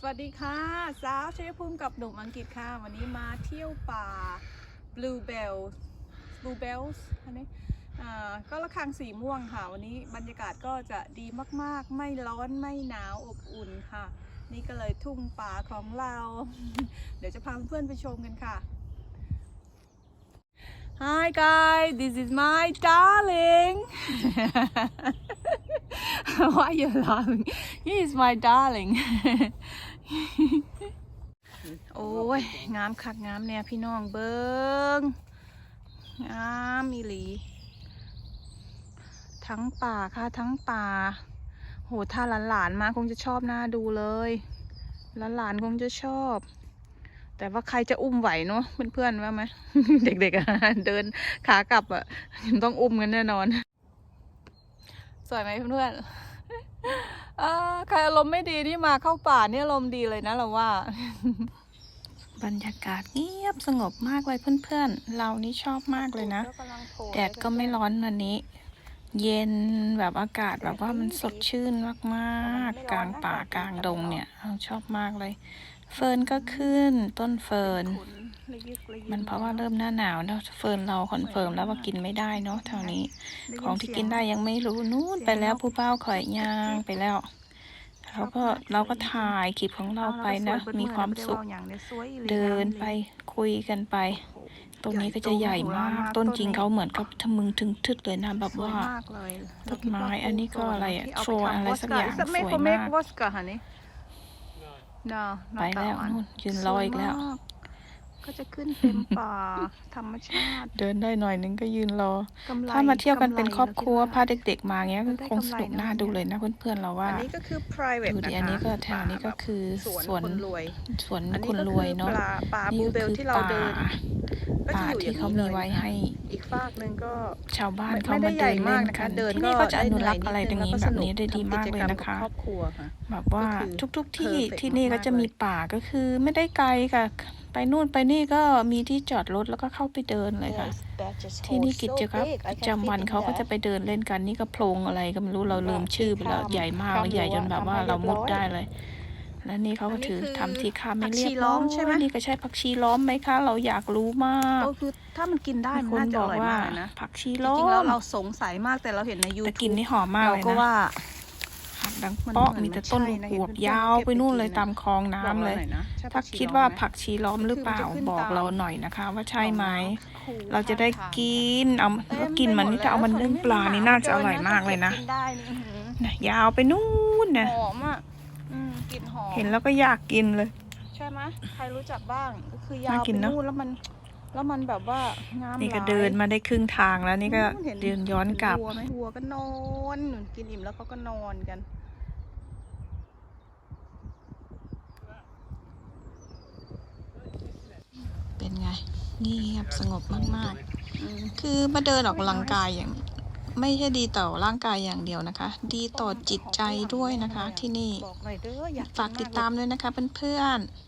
สวัสดีค่ะ สาวชัยภูมิกับหนุ่มอังกฤษค่ะ วันนี้มาเที่ยวป่า Bluebell Bluebells อันนี้อ่าก็ระฆังสีม่วงค่ะ วันนี้บรรยากาศก็จะดีมากๆ ไม่ร้อนไม่หนาวอบอุ่นค่ะ นี่ก็เลยทุ่งป่าของเรา เดี๋ยวจะพาเพื่อนไปชมกันค่ะ Hi guys this is my darling Why you laughing He is my darling โอ้ย งามคักงามเนี่ยพี่น้องเบิงงามมีหลี ทั้งป่าค่ะทั้งป่า โหถ้าหลานๆมาคงจะชอบหน้าดูเลยหลานๆคงจะชอบ แต่ว่าใครจะอุ้มไหวเนาะเพื่อนๆว่าไหมเด็กๆเดินขากลับอะต้องอุ้มกันแน่นอน สวยไหมเพื่อนๆ อ่าใครอารมณ์ไม่ดีนี่มาเข้าป่านี่อารมณ์ดีเลยนะเราว่า บรรยากาศเงียบสงบมากเลยเพื่อนๆ เรานี่ชอบมากเลยนะ แดดก็ไม่ร้อนวันนี้ เย็นแบบอากาศแบบว่ามันสดชื่นมากๆ กลางป่ากลางดงเนี่ยเราชอบมากเลย เฟิร์นก็ขึ้นต้นเฟิร์น มันเพราะว่าเริ่มหน้าหนาวแล้วเฟิร์นเราคอนเฟิร์มแล้วว่ากินไม่ได้เนาะแถวนี้ ของที่กินได้ยังไม่รู้นู่นไปแล้วผู้เป้าข่อยย่างไปแล้วเราก็เราก็ถ่ายคลิปของเราไปนะ มีความสุขเดินไปคุยกันไป ตรงนี้ก็จะใหญ่มาก ต้นจริงเขาเหมือนกับทะมึงถึงทึดเลยนะแบบว่าต้นไม้อันนี้ก็อะไรอะโทรอะไรสักอย่างสวยมากวอสกาฮะนี่ No, ไปแล้วนู่นยืนรออีกแล้วสวยมา ก็จะขึ้นเต็มป่าธรรมชาติ เดินได้หน่อยนึงก็ยืนรอกำไรถ้ามาเที่ยวกันเป็นำไครอบครัวเาดพาเด็กๆ มาเงี้ยก็ได้คงกำสไรนุกนะน่าดูเลยนะเพื่อนๆเราว่า อันนี้ก็คือ private ดูดินะคะอันนี้ก็แถวนี้ก็คือสวนสวนคนรวยสวนอันนี้คนก็รคืวยอเนาะปลาปลาบูนี่เบก็ลคือที่เราป่าเดินก็ป่าจะอยู่อที่ย่างเขานี้มีเลยไว้นะคะให้ อีกฝากหนึ่งก็ชาวบ้านไม่เขาไม่ได้มาใหญ่เดินมาเล่กนนะกัคะนเดินที่ก็นี่ก็จะอนุได้รักษ์อะไรตรงนี้แบบนี้ได้ดีมากเลยนะคะครอบครัวค่ะแบบว่าก็คือทุกๆที่ perfect ที่นี่ก็จะมากๆมีป่าก็คือไม่ได้ไกลค่ะไปนู่นไปนี่ก็มีที่จอดรถแล้วก็เข้าไปเดินเลยค่ะ ที่นี่กิจกรรมประจำวันเขาก็จะไปเดินเล่นกันนี่ก็โพรงอะไรก็ไม่รู้เราลืมชื่อไปแล้วใหญ่มากข้ามรั้วใหญ่จนแบบว่าทำให้เรามุดเรียบร้อยได้เลย แล้วนี่เขาก็ถืออันนี้คือทำที่คาไม่ผักเรียชีบล้ร้ออมใช่ไหมนี่ก็ใช่ผักชีล้อมไหมคะ เราอยากรู้มากก็คือถ้ามันกินได้มีมันคนน่าจะบออกร่อยว่ามากเลยนะผักชีจล้อริงๆแล้วมเราสงสัยมากแต่เราเห็นในยูแต่ทูกลินบนี่หอมมากเราเลยก็นะ ว่าหักดังมันเปาะเหมือนมีแต่ต้นมันใช่นะอวบเห็นยาวไปนู่นเลยเก็บไปกินนะตามคลองน้ำเลยบอกราหน่อนะใช่ถ้าผักชีคิดว่าล้อมไหมผักชีล้อมหรือเปล่าคือมันจะขึ้นบอกตามเราหน่อยนะคะ ว่าใช่ไหมคูเราจะได้ข้างทางกินเอาเต็ก็กินมันนี่ไปหดถ้าเอามันแล้วนึ่งปลานี่น่าจะอร่อยมากเลยนะกิได้นี่อื้อหือนะยาวไปนู่นนะหอมอะอืมกลิ่นหอมเห็นแล้วก็อยากกินเลย ใช่ไหมใครรู้จักบ้างก็คือยาน่าวกิไปนเนอะนู่นแล้วมันแล้วมันแบบว่างามนี่ก็หลายเดินมาได้ครึ่งทางแล้วนี่ก็ห็เดินย้อนกลับวัวไหมวัวก็นอนหนุนกินอิ่มแล้วเขาก็นอนกัน เป็นไงเงียบสงบมากอืมๆคือมาเดินออกกำลังกายอย่างไม่ใช่ดีต่อร่างกายอย่างเดียวนะคะ ดีต่อจิตใจด้วยนะคะที่นี่บอกหน่อยเด้ออยากฝากติดตามด้วยนะคะเพื่อนๆ